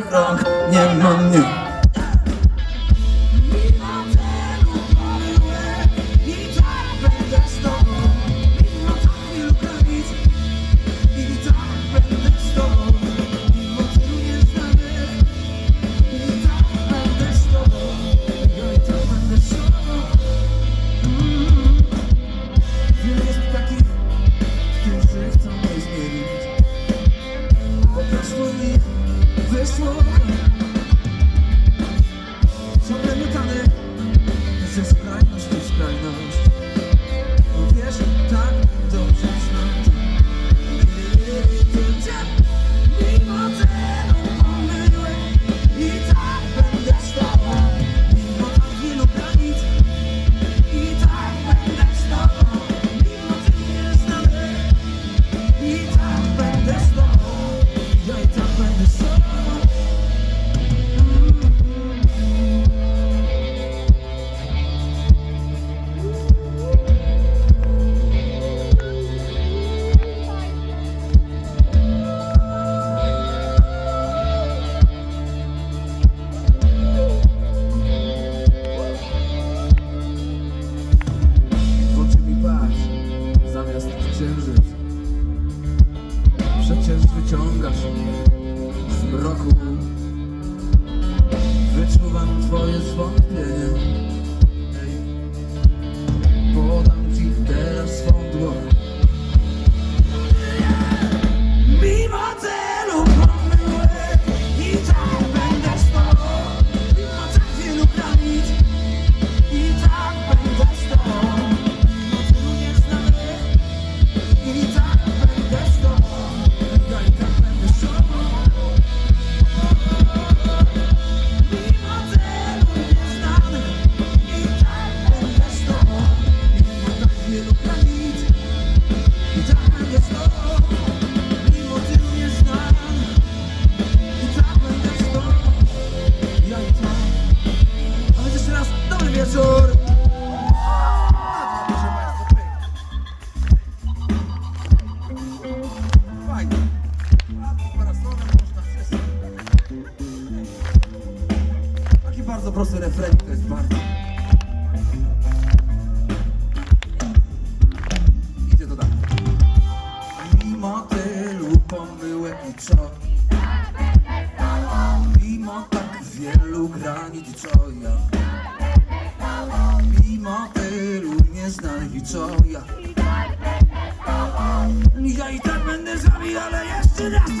wrong Nie mam, nie wyciągasz z mroku. Wyczuwam twoje zwątpienie. Podam ci teraz swoje bardzo prosty refren, to jest bardzo... Idzie to tak. Mimo tylu pomyłek i co? Mimo tak wielu granic i co ja? Mimo tylu nieznanych i co ja? Ja i tak będę z wami, ale jeszcze raz